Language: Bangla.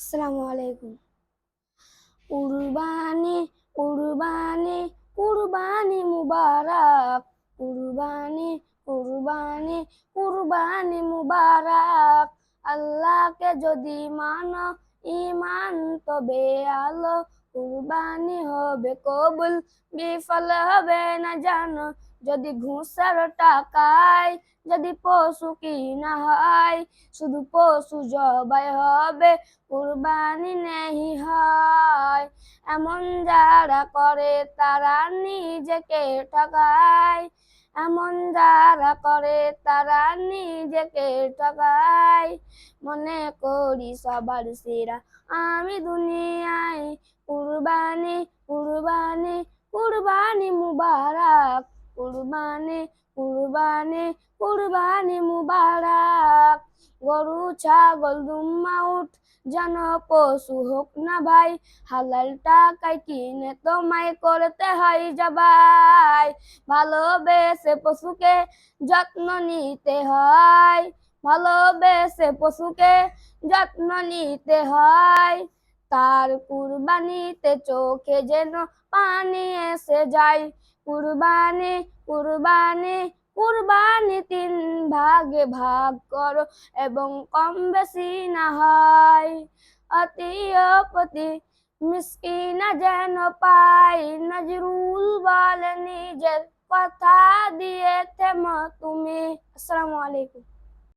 আসসালামু আলাইকুম। কুরবানি কুরবানি কুরবানি মুবারক। কুরবানি কুরবানি কুরবানি মুবারক। আল্লাহকে যদি মানো ইমান তবে আলো কুরবানি হবে, কবুল, বিফল হবে না জানো। যদি ঘুষের টাকায়, যদি পশু কিনা হয়, শুধু পশু জবাই হবে, কুরবানি নেই হয়। এমন যারা করে, তারা নিজেকে ঠকায় এমন যারা করে, তারা নিজেকে ঠকায় মনে করি সবার সেরা আমি দুনিয়ায়। কুরবানি কুরবানি কুরবানি মুবারক। কুরবানি কুরবানি কুরবানি মুবারক। গরু, ছাগল, দুম্মা উঠ, যেন পশু হোক না ভাই, হালাল টাকায় কিনে তোমায় করতে হয় জবাই। ভালোবেসে পশুকে যত্ন নিতে হয়, ভালোবেসে পশুকে যত্ন নিতে হয়। তার কুরবানিতে চোখে যেন পানি এসে যায় কুরবানি কুরবানি কুরবানি তিন ভাগে ভাগ করো এবং কম বেশি না হয়। অতি অপতি মিসকিনা যেন পাই নজরুল বলে নিজের কথা দিয়ে থেমো তুমি। আসসালামু আলাইকুম।